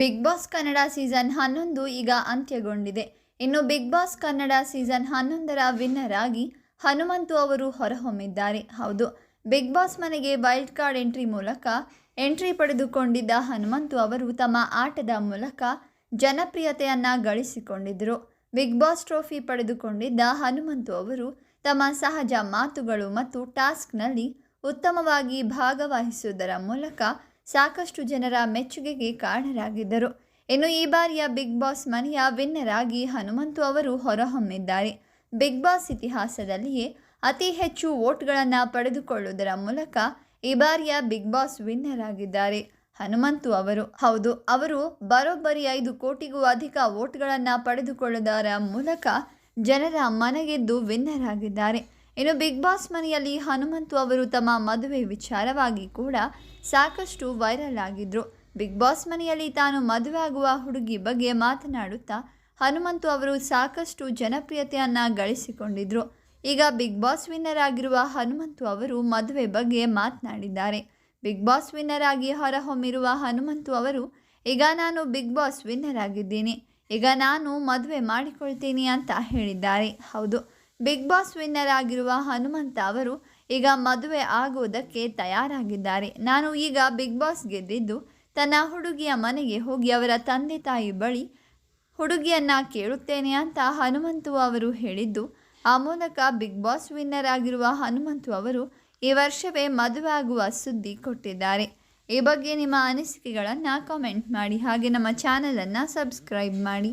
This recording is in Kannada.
ಬಿಗ್ ಬಾಸ್ ಕನ್ನಡ ಸೀಸನ್ ಹನ್ನೊಂದು ಈಗ ಅಂತ್ಯಗೊಂಡಿದೆ. ಇನ್ನು ಬಿಗ್ ಬಾಸ್ ಕನ್ನಡ ಸೀಸನ್ ಹನ್ನೊಂದರ ವಿನ್ನರ್ ಆಗಿ ಹನುಮಂತು ಅವರು ಹೊರಹೊಮ್ಮಿದ್ದಾರೆ. ಹೌದು, ಬಿಗ್ ಬಾಸ್ ಮನೆಗೆ ವೈಲ್ಡ್ ಕಾರ್ಡ್ ಎಂಟ್ರಿ ಮೂಲಕ ಎಂಟ್ರಿ ಪಡೆದುಕೊಂಡಿದ್ದ ಹನುಮಂತು ಅವರು ತಮ್ಮ ಆಟದ ಮೂಲಕ ಜನಪ್ರಿಯತೆಯನ್ನು ಗಳಿಸಿಕೊಂಡಿದ್ದರು. ಬಿಗ್ ಬಾಸ್ ಟ್ರೋಫಿ ಪಡೆದುಕೊಂಡಿದ್ದ ಹನುಮಂತು ಅವರು ತಮ್ಮ ಸಹಜ ಮಾತುಗಳು ಮತ್ತು ಟಾಸ್ಕ್ನಲ್ಲಿ ಉತ್ತಮವಾಗಿ ಭಾಗವಹಿಸುವುದರ ಮೂಲಕ ಸಾಕಷ್ಟು ಜನರ ಮೆಚ್ಚುಗೆಗೆ ಕಾರಣರಾಗಿದ್ದರು. ಇನ್ನು ಈ ಬಾರಿಯ ಬಿಗ್ ಬಾಸ್ ಮನೆಯ ವಿನ್ನರ್ ಆಗಿ ಹನುಮಂತು ಅವರು ಹೊರಹೊಮ್ಮಿದ್ದಾರೆ. ಬಿಗ್ ಬಾಸ್ ಇತಿಹಾಸದಲ್ಲಿಯೇ ಅತಿ ಹೆಚ್ಚು ವೋಟ್ಗಳನ್ನು ಪಡೆದುಕೊಳ್ಳುವುದರ ಮೂಲಕ ಈ ಬಾರಿಯ ಬಿಗ್ ಬಾಸ್ ವಿನ್ನರ್ ಆಗಿದ್ದಾರೆ. ಹನುಮಂತು ಅವರು, ಹೌದು, ಅವರು ಬರೋಬ್ಬರಿ ಐದು ಕೋಟಿಗೂ ಅಧಿಕ ವೋಟ್ಗಳನ್ನು ಪಡೆದುಕೊಳ್ಳುವುದರ ಮೂಲಕ ಜನರ ಮನಗೆದ್ದು ವಿನ್ನರ್ ಆಗಿದ್ದಾರೆ. ಇನ್ನು ಬಿಗ್ ಬಾಸ್ ಮನೆಯಲ್ಲಿ ಹನುಮಂತು ಅವರು ತಮ್ಮ ಮದುವೆ ವಿಚಾರವಾಗಿ ಕೂಡ ಸಾಕಷ್ಟು ವೈರಲ್ ಆಗಿದ್ರು. ಬಿಗ್ ಬಾಸ್ ಮನೆಯಲ್ಲಿ ತಾನು ಮದುವೆ ಆಗುವ ಹುಡುಗಿ ಬಗ್ಗೆ ಮಾತನಾಡುತ್ತಾ ಹನುಮಂತು ಅವರು ಸಾಕಷ್ಟು ಜನಪ್ರಿಯತೆಯನ್ನು ಗಳಿಸಿಕೊಂಡಿದ್ರು. ಈಗ ಬಿಗ್ ಬಾಸ್ ವಿನ್ನರ್ ಆಗಿರುವ ಹನುಮಂತು ಅವರು ಮದುವೆ ಬಗ್ಗೆ ಮಾತನಾಡಿದ್ದಾರೆ. ಬಿಗ್ ಬಾಸ್ ವಿನ್ನರ್ ಆಗಿ ಹೊರಹೊಮ್ಮಿರುವ ಹನುಮಂತು ಅವರು, ಈಗ ನಾನು ಬಿಗ್ ಬಾಸ್ ವಿನ್ನರ್ ಆಗಿದ್ದೀನಿ. ಈಗ ನಾನು ಮದುವೆ ಮಾಡಿಕೊಳ್ತೀನಿ ಅಂತ ಹೇಳಿದ್ದಾರೆ. ಹೌದು. ಬಿಗ್ ಬಾಸ್ ವಿನ್ನರ್ ಆಗಿರುವ ಹನುಮಂತ ಅವರು ಈಗ ಮದುವೆ ಆಗುವುದಕ್ಕೆ ತಯಾರಾಗಿದ್ದಾರೆ. ನಾನು ಈಗ ಬಿಗ್ ಬಾಸ್ ಗೆದ್ದಿದ್ದು ತನ್ನ ಹುಡುಗಿಯ ಮನೆಗೆ ಹೋಗಿ ಅವರ ತಂದೆ ತಾಯಿ ಬಳಿ ಹುಡುಗಿಯನ್ನ ಕೇಳುತ್ತೇನೆ ಅಂತ ಹನುಮಂತು ಅವರು ಹೇಳಿದ್ದು, ಆ ಮೂಲಕ ಬಿಗ್ ಬಾಸ್ ವಿನ್ನರ್ ಆಗಿರುವ ಹನುಮಂತು ಅವರು ಈ ವರ್ಷವೇ ಮದುವೆ ಆಗುವ ಸುದ್ದಿ ಕೊಟ್ಟಿದ್ದಾರೆ. ಈ ಬಗ್ಗೆ ನಿಮ್ಮ ಅನಿಸಿಕೆಗಳನ್ನು ಕಾಮೆಂಟ್ ಮಾಡಿ, ಹಾಗೆ ನಮ್ಮ ಚಾನಲನ್ನು ಸಬ್ಸ್ಕ್ರೈಬ್ ಮಾಡಿ.